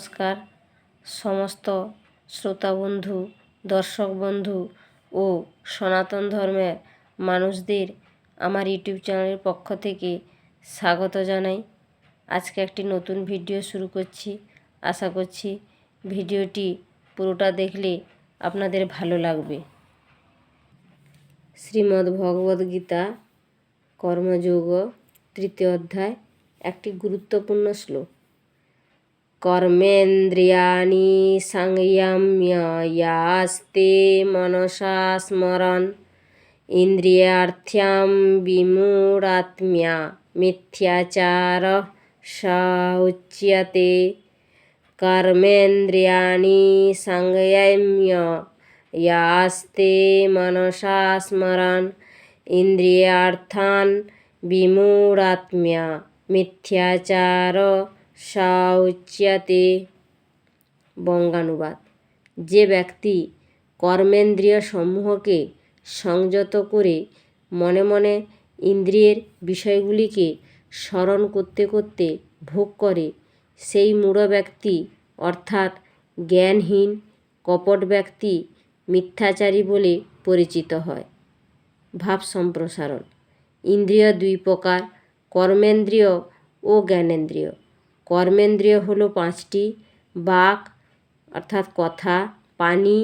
নমস্কার। সমস্ত শ্রোতা বন্ধু দর্শক বন্ধু ও সনাতন ধর্মের মানুষদের আমার ইউটিউব চ্যানেলের পক্ষ থেকে স্বাগত জানাই। আজকে একটি নতুন ভিডিও শুরু করছি। আশা করছি ভিডিওটি পুরোটা দেখলে আপনাদের ভালো লাগবে। শ্রীমদ্ ভগবদ্গীতা কর্মযোগ, তৃতীয় অধ্যায়, একটি গুরুত্বপূর্ণ শ্লোক। কর্মেন্দ্রিয়াণি সংযম্য ইয়াস্তে মনসা স্মরণ। ইন্দ্রিয়ার্থ্যাম বিমূঢ়াত্ম্যা মিথ্যাচার স উচ্যতে কর্মেন্দ্রিয়াণি সংযম্য ইয়াস্তে মনসা স্মরণ। ইন্দ্রিয়ার্থান বিমূঢ়াত্ম্যা মিথ্যাচার সা উচ্যতে বঙ্গানুবাদ। যে ব্যক্তি কর্মেন্দ্রিয় সমূহকে সংযত করে মনে মনে ইন্দ্রিয়ের বিষয়গুলিকে স্মরণ করতে করতে ভোগ করে, সেই মূঢ় ব্যক্তি অর্থাৎ জ্ঞানহীন, কপট ব্যক্তি মিথ্যাচারী বলে পরিচিত হয়। ভাব সম্প্রসারণ। ইন্দ্রিয় দুই প্রকার, কর্মেন্দ্রিয় ও জ্ঞানেন্দ্রিয়। কর্মেন্দ্রিয় হলো পাঁচটি, বাক, অর্থাৎ কথা, পানি,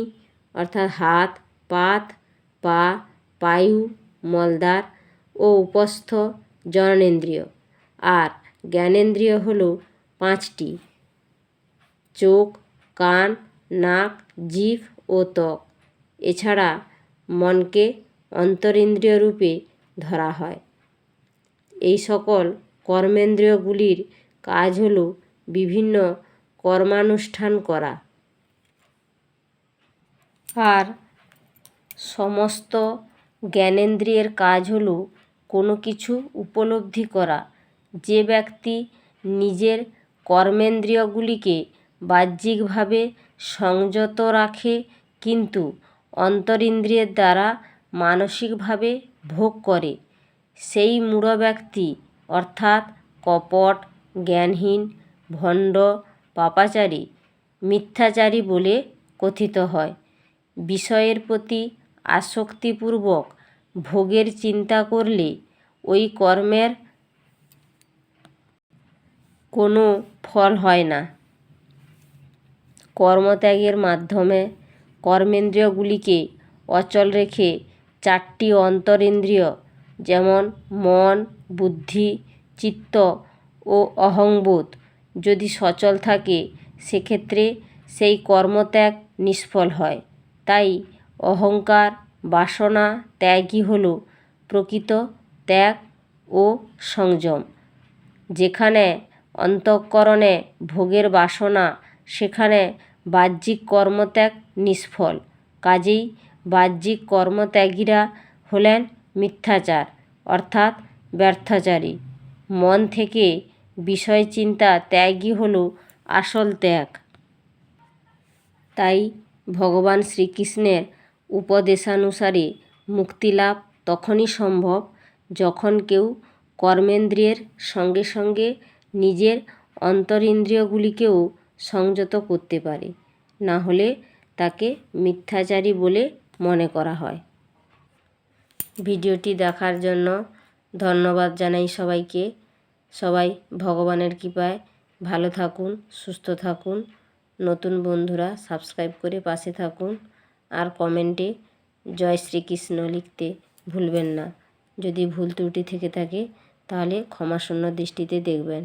অর্থাৎ হাত, পাত, পা পায়ু মলদ্বার ও উপস্থ জননেন্দ্রিয়। আর জ্ঞানেন্দ্রিয় হলো পাঁচটি, চোখ, কান, নাক, জিভ ও ত্বক। এছাড়া মনকে অন্তরিন্দ্রিয় রূপে ধরা হয়। এই সকল কর্মেন্দ্রিয়গুলির কাজ হল বিভিন্ন কর্মানুষ্ঠান করা। আর সমস্ত জ্ঞানেন্দ্রিয়ের কাজ হলো কোনো কিছু উপলব্ধি করা। যে ব্যক্তি নিজের কর্মেন্দ্রিয়গুলিকে বাহ্যিকভাবে সংযত রাখে, কিন্তু অন্তরিন্দ্রিয়ের দ্বারা মানসিকভাবে ভোগ করে, সেই মূঢ় ব্যক্তি অর্থাৎ কপট জ্ঞানহীন, ভণ্ড, পাপাচারী, মিথ্যাচারী বলে কথিত হয়। বিষয়ের প্রতি আসক্তিপূর্বক ভোগের চিন্তা করলে ওই কর্মের কোনো ফল হয় না। কর্মত্যাগের মাধ্যমে কর্মেন্দ্রিয়গুলিকে অচল রেখে চারটি অন্তরেন্দ্রিয় যেমন মন, বুদ্ধি, চিত্ত ও অহংবোধ। যদি সচল থাকে, সেক্ষেত্রে সেই কর্মত্যাগ নিষ্ফল হয়। তাই অহংকার, বাসনা, ত্যাগই হল প্রকৃত ত্যাগ ও সংযম। যেখানে অন্তঃকরণে ভোগের বাসনা, সেখানে বাহ্যিক কর্মত্যাগ নিষ্ফল। কাজেই বাহ্যিক কর্মত্যাগীরা হলেন মিথ্যাচার, অর্থাৎ ব্যর্থচারী। মন থেকে বিষয় চিন্তা ত্যাগই হল আসল ত্যাগ। তাই ভগবান শ্রীকৃষ্ণের উপদেশানুসারে মুক্তিলাভ তখনই সম্ভব যখন কেউ কর্মেন্দ্রিয়ের সঙ্গে সঙ্গে নিজের অন্তরিন্দ্রিয়গুলিকেও সংযত করতে পারে, না হলে তাকে মিথ্যাচারী বলে মনে করা হয়। ভিডিওটি দেখার জন্য ধন্যবাদ জানাই সবাইকে। সবাই ভগবানের কৃপায় ভালো থাকুন, সুস্থ থাকুন, নতুন বন্ধুরা সাবস্ক্রাইব করে পাশে থাকুন আর কমেন্টে জয় শ্রীকৃষ্ণ লিখতে ভুলবেন না। যদি ভুল ত্রুটি থেকে থাকে তাহলে ক্ষমাশূন্য দৃষ্টিতে দেখবেন।